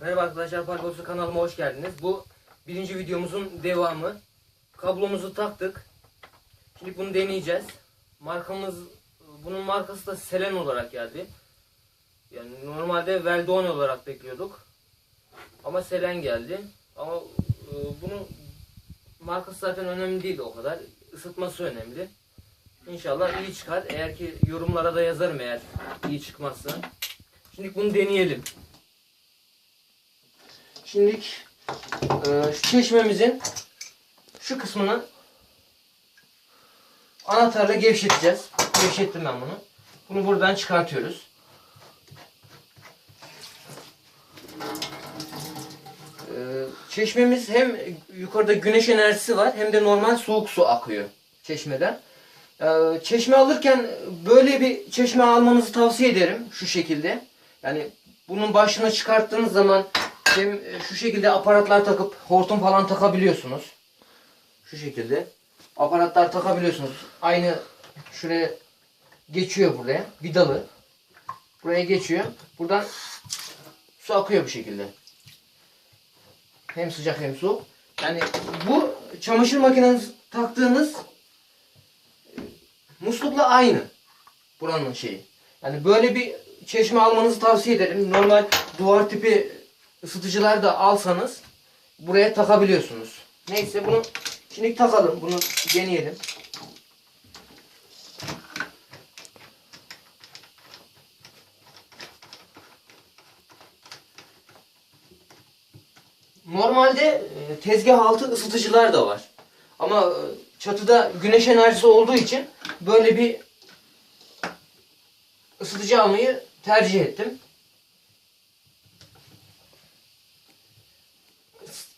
Merhaba arkadaşlar, Parkosu kanalıma hoş geldiniz. Bu birinci videomuzun devamı. Kablomuzu taktık. Şimdi bunu deneyeceğiz. Markamız, bunun markası da Selen olarak geldi. Yani normalde Veldon olarak bekliyorduk. Ama Selen geldi. Ama e, bunun markası zaten önemli değil o kadar. Isıtması önemli. İnşallah iyi çıkar. Eğer ki yorumlara da yazarım eğer iyi çıkmazsa. Şimdi bunu deneyelim. Şimdi e, şu çeşmemizin şu kısmını anahtarla gevşeteceğiz. Gevşettim ben bunu. Bunu buradan çıkartıyoruz. E, çeşmemiz hem yukarıda güneş enerjisi var hem de normal soğuk su akıyor çeşmeden. E, çeşme alırken böyle bir çeşme almanızı tavsiye ederim şu şekilde. Yani bunun başına çıkarttığınız zaman hem e, şu şekilde aparatlar takıp hortum falan takabiliyorsunuz. Şu şekilde aparatlar takabiliyorsunuz. Aynı şuraya geçiyor buraya. Vidalı. Buraya geçiyor. Buradan su akıyor bu şekilde. Hem sıcak hem soğuk. Yani bu çamaşır makineniz taktığınız e, muslukla aynı. Buranın şeyi. Yani böyle bir çeşme almanızı tavsiye ederim. Normal duvar tipi ısıtıcılar da alsanız buraya takabiliyorsunuz. Neyse bunu şimdi takalım. Bunu deneyelim. Normalde e, tezgah altı ısıtıcılar da var. Ama e, çatıda güneş enerjisi olduğu için böyle bir ısıtıcı almayı tercih ettim.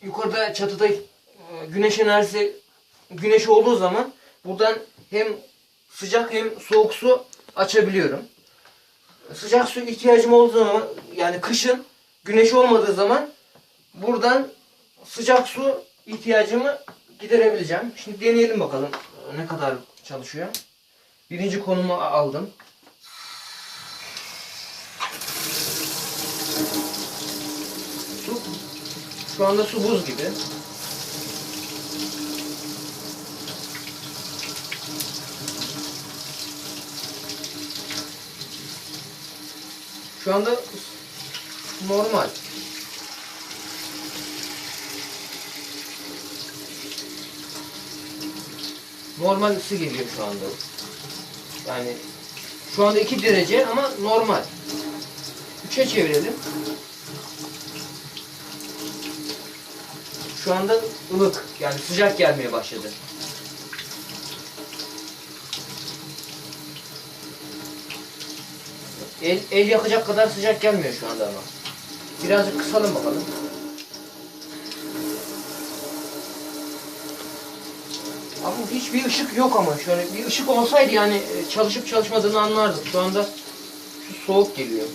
Yukarıda çatıda e, güneş enerjisi güneş olduğu zaman buradan hem sıcak hem soğuk su açabiliyorum. Sıcak su ihtiyacım olduğu zaman yani kışın güneş olmadığı zaman buradan sıcak su ihtiyacımı giderebileceğim. Şimdi deneyelim bakalım ne kadar çalışıyor. Birinci konumu aldım. Şu anda su buz gibi. Şu anda normal. Normal ısı geliyor şu anda. Yani şu anda 2 derece ama normal. 3'e çevirelim. Şu anda ılık yani sıcak gelmeye başladı. El, el yakacak kadar sıcak gelmiyor şu anda ama. Birazcık kısalım bakalım. Ama hiçbir ışık yok ama şöyle bir ışık olsaydı yani e, çalışıp çalışmadığını anlardık. Şu anda şu soğuk geliyor.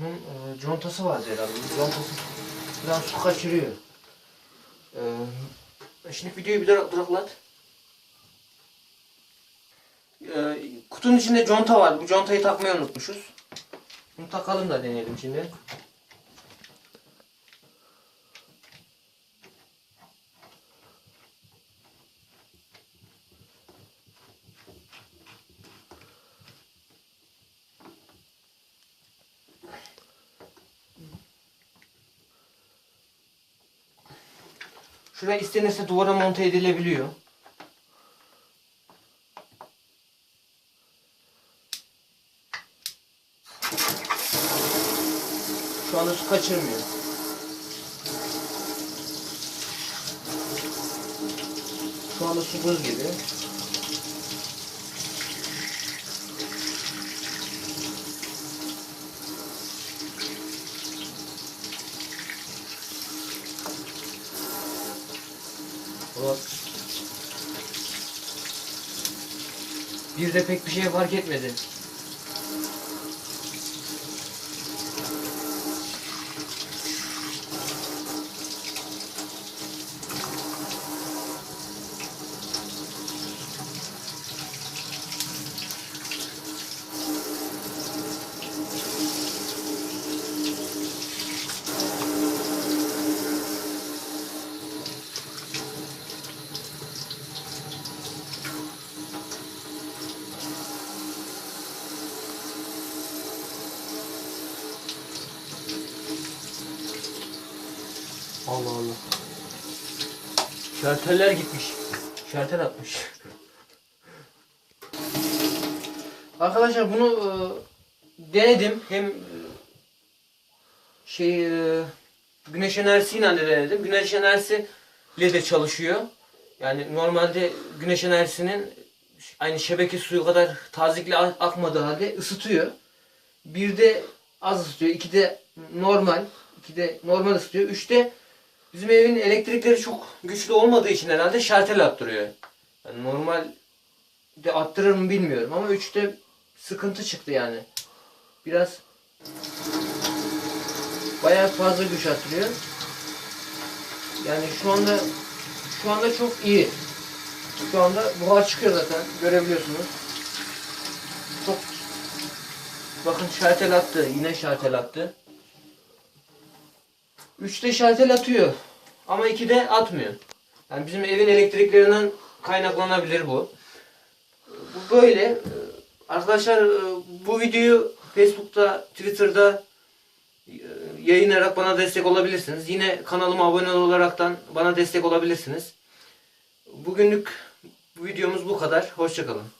Bunun e, contası vardı herhalde. Contası biraz su kaçırıyor. E, şimdi videoyu bir duraklat. E, kutunun içinde conta var. Bu contayı takmayı unutmuşuz. Bunu takalım da deneyelim şimdi. Şuraya istenirse duvara monte edilebiliyor. Şu anda su kaçırmıyor. Şu anda su buz gibi. Bak. Bir de pek bir şey fark etmedi. Allah Allah. Şarteller gitmiş. Şartel atmış. Arkadaşlar bunu e, denedim. Hem e, şey e, güneş enerjisiyle de denedim. Güneş enerjisi ile de çalışıyor. Yani normalde güneş enerjisinin aynı şebeke suyu kadar tazikli ak- akmadığı halde ısıtıyor. Bir de az ısıtıyor. iki de normal. iki de normal ısıtıyor. Üçte bizim evin elektrikleri çok güçlü olmadığı için herhalde şartel attırıyor. Yani normal de attırır mı bilmiyorum ama üçte sıkıntı çıktı yani. Biraz bayağı fazla güç attırıyor. Yani şu anda şu anda çok iyi. Şu anda buhar çıkıyor zaten görebiliyorsunuz. Çok bakın şartel attı. Yine şartel attı. 3'te şartel atıyor. Ama 2'de atmıyor. Yani bizim evin elektriklerinden kaynaklanabilir bu. Bu böyle. Ee, Arkadaşlar e, bu videoyu Facebook'ta, Twitter'da e, yayınlayarak bana destek olabilirsiniz. Yine kanalıma abone olaraktan bana destek olabilirsiniz. Bugünlük bu videomuz bu kadar. Hoşçakalın.